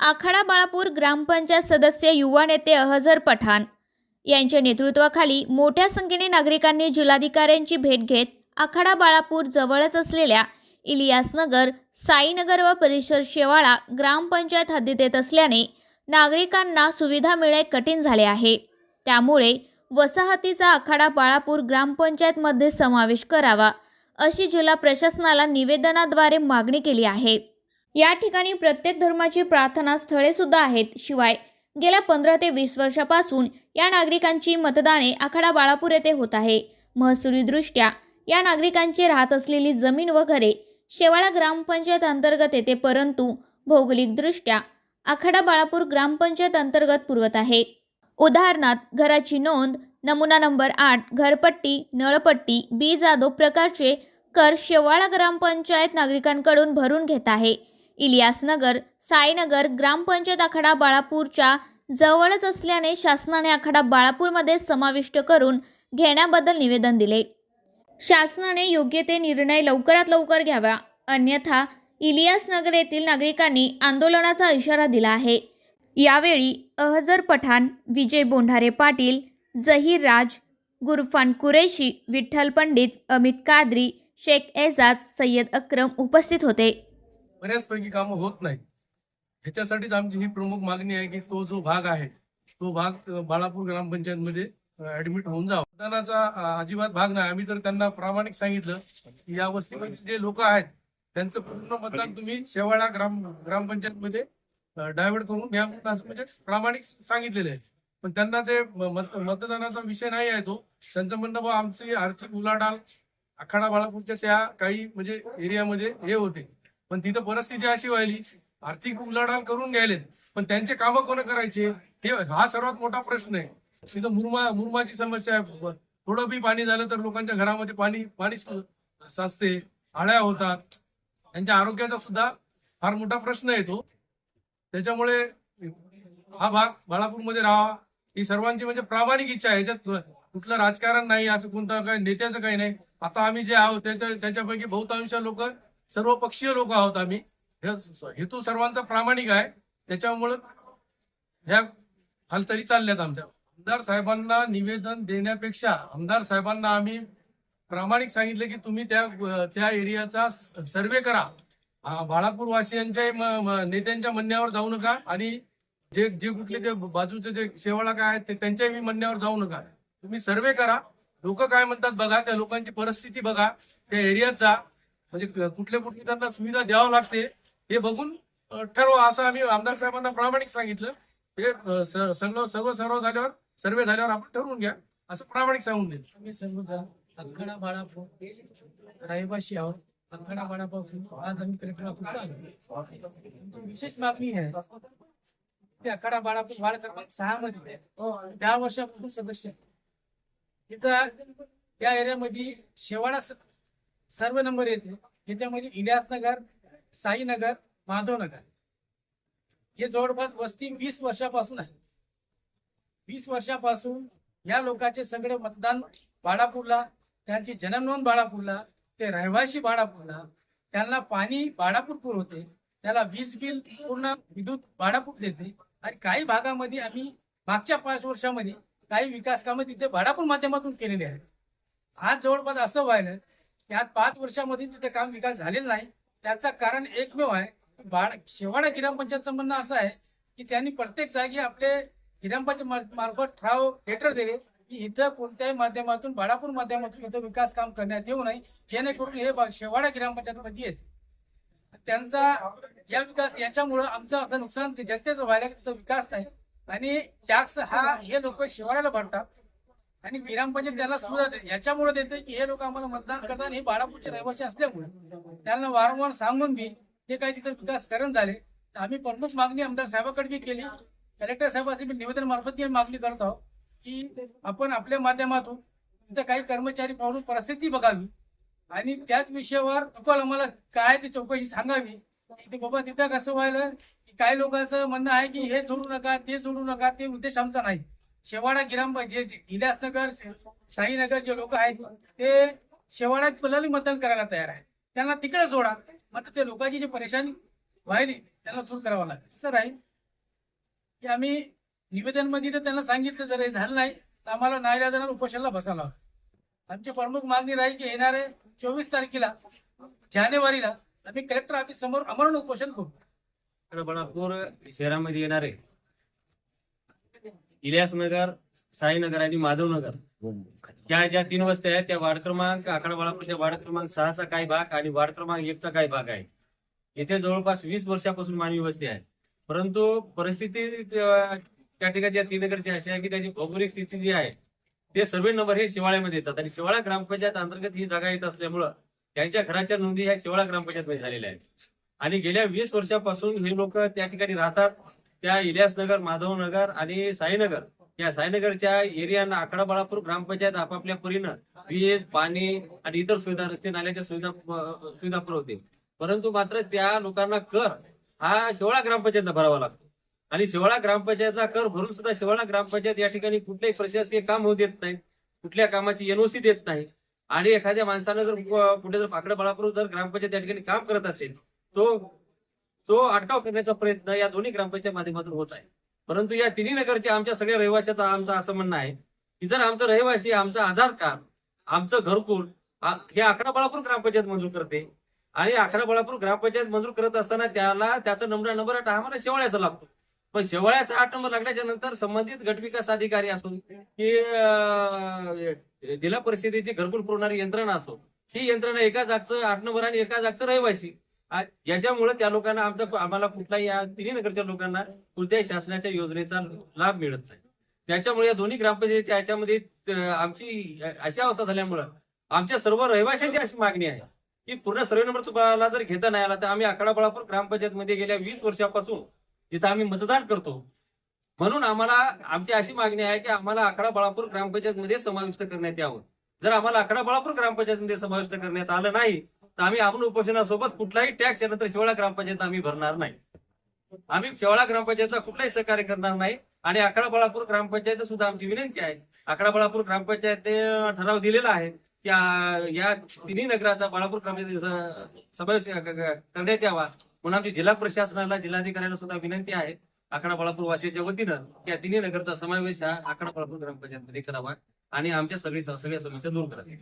आखाडा बाळापूर ग्रामपंचायत सदस्य युवा नेते अहजर पठाण यांच्या नेतृत्वाखाली मोठ्या संख्येने नागरिकांनी जिल्हाधिकाऱ्यांची भेट घेत आखाडा बाळापूर जवळच असलेल्या इलियासनगर साईनगर व परिसर शेवाळा ग्रामपंचायत हद्दीत येत असल्याने नागरिकांना सुविधा मिळणे कठीण झाले आहे. त्यामुळे वसाहतीचा आखाडा बाळापूर ग्रामपंचायतमध्ये समावेश करावा अशी जिल्हा प्रशासनाला निवेदनाद्वारे मागणी केली आहे. या ठिकाणी प्रत्येक धर्माची प्रार्थना स्थळे सुद्धा आहेत. शिवाय गेल्या पंधरा ते वीस वर्षापासून या नागरिकांची मतदाने आखाडा बाळापूर येथे होत आहे. महसुलीदृष्ट्या या नागरिकांची राहत असलेली जमीन व घरे शेवाळा ग्रामपंचायत अंतर्गत येते परंतु भौगोलिकदृष्ट्या आखाडा बाळापूर ग्रामपंचायत अंतर्गत पुरवत आहे. उदाहरणार्थ घराची नोंद नमुना नंबर आठ घरपट्टी नळपट्टी बी जादव प्रकारचे कर शेवाळा ग्रामपंचायत नागरिकांकडून भरून घेत आहे. इलियासनगर साईनगर ग्रामपंचायत आखाडा बाळापूरच्या जवळच असल्याने शासनाने आखाडा बाळापूरमध्ये समाविष्ट करून घेण्याबद्दल निवेदन दिले. शासनाने योग्य ते निर्णय लवकरात लवकर घ्यावा. अन्यथा इलियासनगर येथील नागरिकांनी आंदोलनाचा इशारा दिला आहे. यावेळी अहजर पठाण विजय बोंढारे पाटील जहीर राज गुरफान कुरेशी विठ्ठल पंडित अमित कादरी शेख एजाज सय्यद अक्रम उपस्थित होते. बऱ्याचपैकी कामं होत नाहीत. ह्याच्यासाठीच आमची ही प्रमुख मागणी आहे की तो जो भाग आहे तो भाग बाळापूर ग्रामपंचायतमध्ये ऍडमिट होऊन जावा. मतदानाचा अजिबात भाग नाही. आम्ही तर त्यांना प्रामाणिक सांगितलं की या वस्तीमध्ये जे लोक आहेत त्यांचं पूर्ण मतदान तुम्ही शेवाळा ग्राम ग्रामपंचायतमध्ये डायव्हर्ट करून घ्या असं म्हणजे प्रामाणिक सांगितलेलं आहे. पण त्यांना ते मतदानाचा विषय नाही आहे तो. त्यांचं म्हणणं बा आमची आर्थिक उलाढाल आखाडा बाळापूरच्या त्या काही म्हणजे एरियामध्ये हे होते. पण तिथं परिस्थिती अशी व्हायली आर्थिक उलाढाल करून घ्यायलेत. पण त्यांचे कामं कोण करायचे? हे हा सर्वात मोठा प्रश्न आहे. तिथं मुरमा मुरमाची समस्या आहे थोडं बी पाणी झालं तर लोकांच्या घरामध्ये पाणी पाणी साचते आळ्या होतात. त्यांच्या आरोग्याचा सुद्धा फार मोठा प्रश्न येतो त्याच्यामुळे हा भाग बाळापूरमध्ये राहावा. ही सर्वांची म्हणजे प्रामाणिक इच्छा आहे. याच्यात कुठलं राजकारण नाही असं कोणतं काही नेत्याचं काही नाही. आता आम्ही जे आहोत त्याच्या- त्याच्यापैकी बहुतांश लोक सर्व पक्षीय लोक आहोत आम्ही. हेतू सर्वांचा प्रामाणिक आहे. त्याच्यामुळं ह्या हालचाली चालल्यात आमच्या. आमदार साहेबांना निवेदन देण्यापेक्षा आमदार साहेबांना आम्ही प्रामाणिक सांगितले की तुम्ही त्या त्या एरियाचा सर्वे करा. बाळापूर वासियांच्या नेत्यांच्या म्हणण्यावर जाऊ नका आणि जे जे कुठले जे बाजूचे जे शेवाळा काय आहेत ते त्यांच्याही म्हणण्यावर जाऊ नका. तुम्ही सर्वे करा. लोक काय म्हणतात बघा त्या लोकांची परिस्थिती बघा. त्या एरियाचा म्हणजे कुठल्या कुठली त्यांना सुविधा द्यावं लागते हे बघून ठरवा. असं आम्ही आमदार साहेबांना प्रामाणिक सांगितलं. हे सगळं सर्व सर्व झाल्यावर सर्वे झाल्यावर आपण ठरवून घ्या. असं प्रामाणिक सांगून देईल मी सर्वजण अखडा बाळापूर रहिवासी आहोत. अखडा बाळापासून आज आम्ही कलेक्टर आलो. विशेष मागणी आहे ते अखडा बाळापूर वाढ क्रमांक सहा मध्ये दहा वर्षापासून सदस्य. इथं त्या एरियामध्ये शेवाळा सर्व नंबर येते त्याच्यामध्ये म्हणजे इलियासनगर साईनगर माधवनगर. हे जवळपास वस्ती वीस वर्षापासून आहे. वीस वर्षापासून या लोकांचे सगळे मतदान बाळापूरला त्यांची जन्मनोंद बाळापूरला ते रहिवासी बाळापूरला. त्यांना पाणी बाळापूर पुरवते त्याला वीज बिल पूर्ण विद्युत बाळापूर देते. आणि काही भागामध्ये आम्ही मागच्या पाच वर्षामध्ये काही विकास कामं तिथे बाळापूर माध्यमातून केलेली आहेत. आज जवळपास असं व्हायलं या पाच वर्षामध्ये तिथे काम विकास झालेला नाही. त्याचं कारण एकमेव आहे. बाळ शेवाडा ग्रामपंचायतचं म्हणणं असं आहे की त्यांनी प्रत्येक जागी आपले ग्रामपंचायत मार्फत ठराव लेटर दिले की इथं कोणत्याही माध्यमातून बाळापूर माध्यमातून इथं विकास काम करण्यात येऊ नये. जेणेकरून हे बा- शेवाडा ग्रामपंचायतमध्ये येते त्यांचा या विकास याच्यामुळं आमचं असं नुकसान जनतेचं व्हायला विकास नाही. आणि टॅक्स हा हे लोक शेवाड्याला भरतात. आणि विरामपंचायत म्हणजे त्याला सुविधा देते. याच्यामुळे देते की हे लोक आम्हाला मतदान करतात हे बाळापूरचे रहिवासी असल्यामुळे. त्यांना वारंवार सांगून बी ते काही तिथं विकास करण झाले आम्ही प्रमुख मागणी आमदार साहेबाकडे बी केली. कलेक्टर साहेबांची मी निवेदन मार्फत मागणी करत आहोत की आपण आपल्या माध्यमातून तिथं काही कर्मचारी पाहून परिस्थिती बघावी आणि त्याच विषयावर अकोल आम्हाला काय ते चौकशी सांगावी. की बाबा तिथं कसं व्हायला की काही लोकांचं म्हणणं आहे की हे सोडू नका ते सोडू नका ते उद्देश आमचा नाही. शेवाडा गिराम जे इलासनगर साईनगर जे लोक आहेत ते शेवाड्यात पलाली मतदान करायला तयार आहेत. त्यांना तिकडे सोडा. मात्र ते लोकांची जी परेशानी व्हायली त्यांना दूर करावं लागेल. असं राहील की आम्ही निवेदनमध्ये तर त्यांना सांगितलं जर हे झालं नाही तर आम्हाला न्यायालयाला उपोषणाला बसायला हवं. आमची प्रमुख मागणी राहील की येणारे चोवीस तारखेला जानेवारीला आम्ही कलेक्टर ऑफिस समोर अमरण उपोषण करू. बळापूर शहरामध्ये येणारे इलियासनगर साईनगर आणि माधवनगर. त्या ज्या तीन वस्त्या आहेत त्या वार्ड क्रमांक आखाडा बाळापूरच्या वार्ड क्रमांक सहाचा काही भाग आणि वार्ड क्रमांक एकचा काही भाग आहे. इथे जवळपास वीस वर्षापासून मानवी वस्ती आहे. परंतु परिस्थिती त्या ठिकाणी या तीन अशी आहे की त्याची भौगोलिक स्थिती जी आहे ते सर्वे नंबर हे शिवाळ्यामध्ये येतात. आणि शिवाळा ग्रामपंचायत अंतर्गत ही जागा येत असल्यामुळं त्यांच्या घराच्या नोंदी ह्या शिवाळा ग्रामपंचायतमध्ये झालेल्या आहेत. आणि गेल्या वीस वर्षापासून हे लोक त्या ठिकाणी राहतात. त्या इलियासनगर माधवनगर आणि साईनगर. या साईनगरच्या एरियाना आकडा बाळापूर ग्रामपंचायत आपापल्या परीनं वीज पाणी आणि इतर सुविधा रस्ते नाल्याच्या सुविधा सुविधा पुरवते परंतु मात्र त्या लोकांना कर हा शेवळा ग्रामपंचायतला भरावा लागतो. आणि शेवळा ग्रामपंचायतला कर भरून सुद्धा शेवळा ग्रामपंचायत या ठिकाणी कुठल्याही प्रशासकीय काम होऊ देत नाही कुठल्या कामाची एनओसी देत नाही. आणि एखाद्या माणसानं जर कुठे जर आकडा बाळापूर जर ग्रामपंचायत या ठिकाणी काम करत असेल तो तो अटकाव करण्याचा प्रयत्न या दोन्ही ग्रामपंचायत माध्यमातून होत आहे. परंतु या तिन्ही नगरच्या आमच्या सगळ्या रहिवाशाचं आमचं असं म्हणणं आहे की जर आमचं रहिवासी आमचं आधार कार्ड आमचं घरकुल हे आकडा बाळापूर ग्रामपंचायत मंजूर करते आणि आकडा बाळापूर ग्रामपंचायत मंजूर करत असताना त्याला त्याचा नंबर नंबर आठ आम्हाला शेवाळ्याचा लागतो. पण शेवाळ्याचा आठ नंबर लागल्याच्या नंतर संबंधित गटविकास अधिकारी असो की जिल्हा परिषदेची घरकुल पुरवणारी यंत्रणा असो ही यंत्रणा एका जागचं आठ नंबर आणि एका जागचं रहिवासी याच्यामुळे त्या लोकांना आमचा आम्हाला कुठलाही या तिन्ही नगरच्या लोकांना कोणत्याही शासनाच्या योजनेचा लाभ मिळत नाही. त्याच्यामुळे या दोन्ही ग्रामपंचायतीच्या याच्यामध्ये आमची अशी अवस्था झाल्यामुळं आमच्या सर्व रहिवाशांची अशी मागणी आहे की पूर्ण सर्वे नंबर तुम्हाला जर घेता नाही आला तर आम्ही आखाडा बळापूर ग्रामपंचायत मध्ये गेल्या वीस वर्षापासून जिथं आम्ही मतदान करतो. म्हणून आम्हाला आमची अशी मागणी आहे की आम्हाला आखाडा बळापूर ग्रामपंचायत मध्ये समाविष्ट करण्यात यावं. जर आम्हाला आखाडा बळापूर ग्रामपंचायत मध्ये समाविष्ट करण्यात आलं नाही तर आम्ही आमन उपोषणासोबत कुठलाही टॅक्स यानंतर शेवळा ग्रामपंचायत आम्ही भरणार नाही. आम्ही शेवळा ग्रामपंचायतला कुठलाही सहकार्य करणार नाही आणि आखाडा बळापूर ग्रामपंचायत सुद्धा आमची विनंती आहे. आखाडा बळापूर ग्रामपंचायत ठराव दिलेला आहे की या तिन्ही नगराचा बाळापूर ग्रामपंचायत समावेश करण्यात यावा. म्हणून आमची जिल्हा प्रशासनाला जिल्हाधिकाऱ्यांना सुद्धा विनंती आहे आखाडा बाळापूर वासियाच्या वतीनं या तिन्ही नगरचा समावेश हा आखाडा बाळापूर ग्रामपंचायतमध्ये करावा आणि आमच्या सगळी सगळ्या समस्या दूर करावी